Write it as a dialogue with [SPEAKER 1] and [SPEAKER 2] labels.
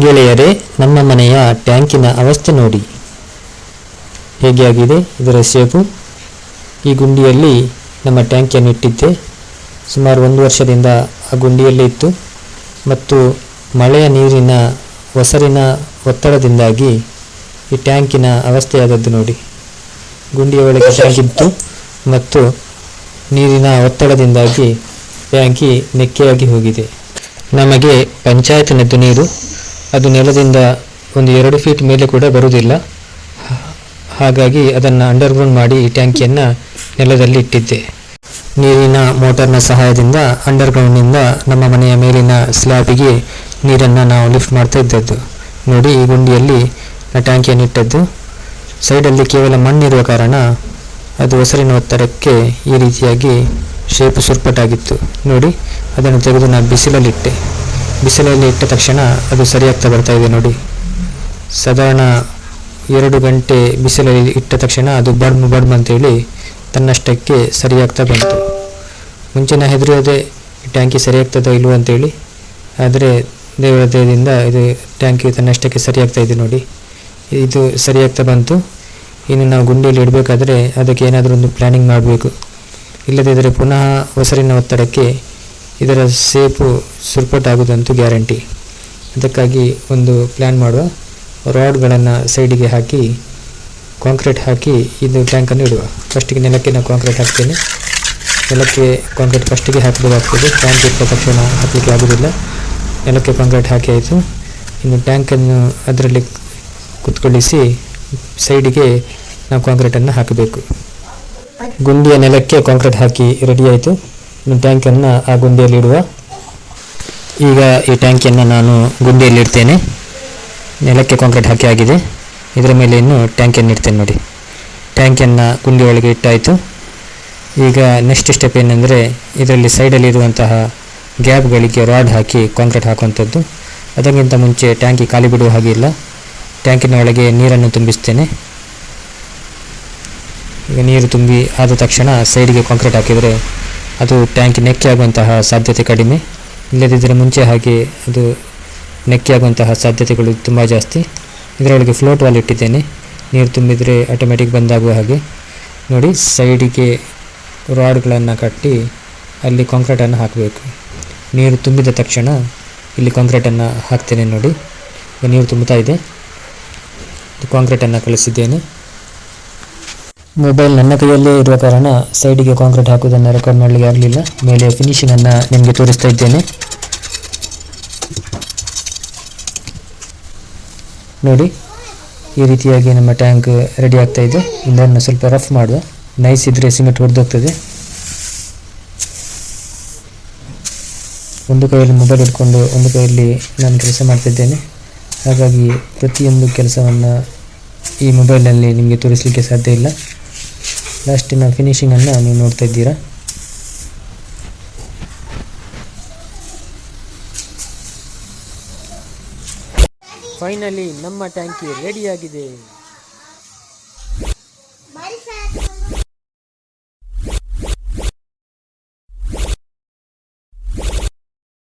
[SPEAKER 1] ಗೆಳೆಯರೇ, ನಮ್ಮ ಮನೆಯ ಟ್ಯಾಂಕಿನ ಅವಸ್ಥೆ ನೋಡಿ. ಹೇಗೆ ಆಗಿದೆ ಇದರ ಸೇಬು? ಈ ಗುಂಡಿಯಲ್ಲಿ ನಮ್ಮ ಟ್ಯಾಂಕಿಯನ್ನು ಇಟ್ಟಿದ್ದೆ. ಸುಮಾರು ಒಂದು ವರ್ಷದಿಂದ ಆ ಗುಂಡಿಯಲ್ಲಿ ಇತ್ತು. ಮತ್ತು ಮಳೆಯ ನೀರಿನ ಒಸರಿನ ಒತ್ತಡದಿಂದಾಗಿ ಈ ಟ್ಯಾಂಕಿನ ಅವಸ್ಥೆಯಾದದ್ದು ನೋಡಿ. ಗುಂಡಿಯ ಒಳಗೆ ಇತ್ತು ಮತ್ತು ನೀರಿನ ಒತ್ತಡದಿಂದಾಗಿ ಟ್ಯಾಂಕಿ ನೆಕ್ಕೆಯಾಗಿ ಹೋಗಿದೆ. ನಮಗೆ ಪಂಚಾಯತ್ನದ್ದು ನೀರು ಅದು ನೆಲದಿಂದ ಒಂದು ಎರಡು ಫೀಟ್ ಮೇಲೆ ಕೂಡ ಬರುವುದಿಲ್ಲ. ಹಾಗಾಗಿ ಅದನ್ನು ಅಂಡರ್ಗ್ರೌಂಡ್ ಮಾಡಿ ಈ ಟ್ಯಾಂಕಿಯನ್ನು ನೆಲದಲ್ಲಿ ಇಟ್ಟಿದ್ದೆ. ನೀರಿನ ಮೋಟರ್ನ ಸಹಾಯದಿಂದ ಅಂಡರ್ಗ್ರೌಂಡ್ನಿಂದ ನಮ್ಮ ಮನೆಯ ಮೇಲಿನ ಸ್ಲ್ಯಾಬಿಗೆ ನೀರನ್ನು ನಾವು ಲಿಫ್ಟ್ ಮಾಡ್ತಾ ಇದ್ದದ್ದು. ನೋಡಿ ಈ ಗುಂಡಿಯಲ್ಲಿ ಟ್ಯಾಂಕಿಯನ್ನು ಇಟ್ಟದ್ದು. ಸೈಡಲ್ಲಿ ಕೇವಲ ಮಣ್ಣಿರುವ ಕಾರಣ ಅದು ಹೊಸರಿನ ಒತ್ತಡಕ್ಕೆ ಈ ರೀತಿಯಾಗಿ ಶೇಪ್ ಸುರ್ಪಟಾಗಿತ್ತು ನೋಡಿ, ಅದನ್ನು ತೆಗೆದು ನಾನು ಬಿಸಿಲಲ್ಲಿಟ್ಟೆ ಬಿಸಿಲಲ್ಲಿ ಇಟ್ಟ ತಕ್ಷಣ ಅದು ಸರಿಯಾಗ್ತಾ ಬರ್ತಾ ಇದೆ ನೋಡಿ. ಸಾಧಾರಣ ಎರಡು ಗಂಟೆ ಬಿಸಿಲಲ್ಲಿ ಇಟ್ಟ ತಕ್ಷಣ ಅದು ಬಡ್ಮ್ ಬಡ್ಮ್ ಅಂತೇಳಿ ತನ್ನಷ್ಟಕ್ಕೆ ಸರಿಯಾಗ್ತಾ ಬಂತು. ಮುಂಚೆನ ಹೆದರಿಯೋದೆ ಟ್ಯಾಂಕಿ ಸರಿಯಾಗ್ತದೋ ಇಲ್ವೋ ಅಂತೇಳಿ, ಆದರೆ ದೇವರ ದಯದಿಂದ ಇದು ಟ್ಯಾಂಕಿ ತನ್ನಷ್ಟಕ್ಕೆ ಸರಿಯಾಗ್ತಾ ಇದೆ ನೋಡಿ. ಇದು ಸರಿಯಾಗ್ತಾ ಬಂತು. ಇನ್ನು ನಾವು ಗುಂಡಿಯಲ್ಲಿ ಇಡಬೇಕಾದ್ರೆ ಅದಕ್ಕೆ ಏನಾದರೂ ಒಂದು ಪ್ಲ್ಯಾನಿಂಗ್ ಮಾಡಬೇಕು. ಇಲ್ಲದಿದ್ದರೆ ಪುನಃ ಹೊಸರಿನ ಒತ್ತಡಕ್ಕೆ ಇದರ ಸೇಪು ಸುರ್ಪಟ್ಟಾಗುವುದಂತೂ ಗ್ಯಾರಂಟಿ. ಅದಕ್ಕಾಗಿ ಒಂದು ಪ್ಲ್ಯಾನ್ ಮಾಡುವ. ರಾಡ್ಗಳನ್ನು ಸೈಡಿಗೆ ಹಾಕಿ, ಕಾಂಕ್ರೀಟ್ ಹಾಕಿ ಇದು ಟ್ಯಾಂಕನ್ನು ಇಡುವ. ಫಸ್ಟಿಗೆ ನೆಲಕ್ಕೆ ನಾವು ಕಾಂಕ್ರೀಟ್ ಹಾಕ್ತೇನೆ. ನೆಲಕ್ಕೆ ಕಾಂಕ್ರೀಟ್ ಫಸ್ಟಿಗೆ ಹಾಕಬೇಕಾಗ್ತದೆ. ಟ್ಯಾಂಕ್ ಇಟ್ಟ ತಕ್ಷಣ ಹಾಕಲಿಕ್ಕೆ ಆಗೋದಿಲ್ಲ ನೆಲಕ್ಕೆ ಕಾಂಕ್ರೀಟ್ ಹಾಕಿ ಆಯಿತು. ಇನ್ನು ಟ್ಯಾಂಕನ್ನು ಅದರಲ್ಲಿ ಕುತ್ಕೊಳ್ಳಿಸಿ ಸೈಡಿಗೆ ನಾವು ಕಾಂಕ್ರೀಟನ್ನು ಹಾಕಬೇಕು. ಗುಂಡಿಯ ನೆಲಕ್ಕೆ ಕಾಂಕ್ರೀಟ್ ಹಾಕಿ ರೆಡಿ ಆಯಿತು. ಟ್ಯಾಂಕನ್ನು ಆ ಗುಂಡಿಯಲ್ಲಿ ಇಡುವ ಈಗ ಈ ಟ್ಯಾಂಕಿಯನ್ನು ನಾನು ಗುಂಡಿಯಲ್ಲಿ ಇಡ್ತೇನೆ ನೆಲಕ್ಕೆ ಕಾಂಕ್ರೀಟ್ ಹಾಕಿ ಆಗಿದೆ. ಇದರ ಮೇಲೆ ಇನ್ನು ಟ್ಯಾಂಕಿಯನ್ನು ಇಡ್ತೇನೆ ನೋಡಿ. ಟ್ಯಾಂಕಿಯನ್ನು ಗುಂಡಿ ಒಳಗೆ ಇಟ್ಟಾಯಿತು. ಈಗ ನೆಕ್ಸ್ಟ್ ಸ್ಟೆಪ್ ಏನೆಂದರೆ ಇದರಲ್ಲಿ ಸೈಡಲ್ಲಿ ಇರುವಂತಹ ಗ್ಯಾಪ್ಗಳಿಗೆ ರಾಡ್ ಹಾಕಿ ಕಾಂಕ್ರೀಟ್ ಹಾಕುವಂಥದ್ದು. ಅದಕ್ಕಿಂತ ಮುಂಚೆ ಟ್ಯಾಂಕಿ ಖಾಲಿ ಬಿಡುವ ಹಾಗೆ ಇಲ್ಲ. ಟ್ಯಾಂಕಿನ ಒಳಗೆ ನೀರನ್ನು ತುಂಬಿಸ್ತೇನೆ. ಈಗ ನೀರು ತುಂಬಿ ಆದ ತಕ್ಷಣ ಸೈಡಿಗೆ ಕಾಂಕ್ರೀಟ್ ಹಾಕಿದರೆ ಅದು ಟ್ಯಾಂಕ್ ನೆಕ್ಕೆ ಆಗುವಂತಹ ಸಾಧ್ಯತೆ ಕಡಿಮೆ. ಇಲ್ಲದಿದ್ದರೆ ಮುಂಚೆ ಹಾಗೆ ಅದು ನೆಕ್ಕೆ ಆಗುವಂತಹ ಸಾಧ್ಯತೆಗಳು ತುಂಬ ಜಾಸ್ತಿ. ಇದರೊಳಗೆ ಫ್ಲೋಟ್ ವಾಲ್ ಇಟ್ಟಿದ್ದೇನೆ. ನೀರು ತುಂಬಿದರೆ ಆಟೋಮೆಟಿಕ್ ಬಂದಾಗುವ ಹಾಗೆ. ನೋಡಿ ಸೈಡಿಗೆ ರಾಡ್ಗಳನ್ನು ಕಟ್ಟಿ ಅಲ್ಲಿ ಕಾಂಕ್ರೀಟನ್ನು ಹಾಕಬೇಕು. ನೀರು ತುಂಬಿದ ತಕ್ಷಣ ಇಲ್ಲಿ ಕಾಂಕ್ರೀಟನ್ನು ಹಾಕ್ತೇನೆ ನೋಡಿ. ನೀರು ತುಂಬುತ್ತಾ ಇದೆ. ಕಾಂಕ್ರೀಟನ್ನು ಕಳಿಸಿದ್ದೇನೆ ಮೊಬೈಲ್ ನನ್ನ ಕೈಯಲ್ಲೇ ಇರುವ ಕಾರಣ ಸೈಡಿಗೆ ಕಾಂಕ್ರೀಟ್ ಹಾಕುವುದನ್ನು ರೆಕಾರ್ಡ್ ಮಾಡಲಿಕ್ಕೆ ಆಗಲಿಲ್ಲ. ಮೇಲೆ ಫಿನಿಷಿಂಗನ್ನು ನಿಮಗೆ ತೋರಿಸ್ತಾ ಇದ್ದೇನೆ. ನೋಡಿ, ಈ ರೀತಿಯಾಗಿ ನಮ್ಮ ಟ್ಯಾಂಕ್ ರೆಡಿ ಆಗ್ತಾ ಇದೆ. ಇದನ್ನು ಸ್ವಲ್ಪ ರಫ್ ಮಾಡುವ. ನೈಸ್ ಇದ್ದರೆ ಸಿಮೆಂಟ್ ಹೊಡೆದೋಗ್ತದೆ ಒಂದು ಕೈಯಲ್ಲಿ ಮೊಬೈಲ್ ಇಟ್ಕೊಂಡು ಒಂದು ಕೈಯಲ್ಲಿ ನಾನು ಕೆಲಸ ಮಾಡ್ತಿದ್ದೇನೆ ಹಾಗಾಗಿ ಪ್ರತಿಯೊಂದು ಕೆಲಸವನ್ನು ಈ ಮೊಬೈಲಲ್ಲಿ ನಿಮಗೆ ತೋರಿಸಲಿಕ್ಕೆ ಸಾಧ್ಯ ಇಲ್ಲ. ಲಾಸ್ಟಿನ ಫಿನಿಶಿಂಗನ್ನು ನೀವು ನೋಡ್ತಾ ಇದ್ದೀರಾ? ಫೈನಲಿ ನಮ್ಮ ಟ್ಯಾಂಕಿ ರೆಡಿಯಾಗಿದೆ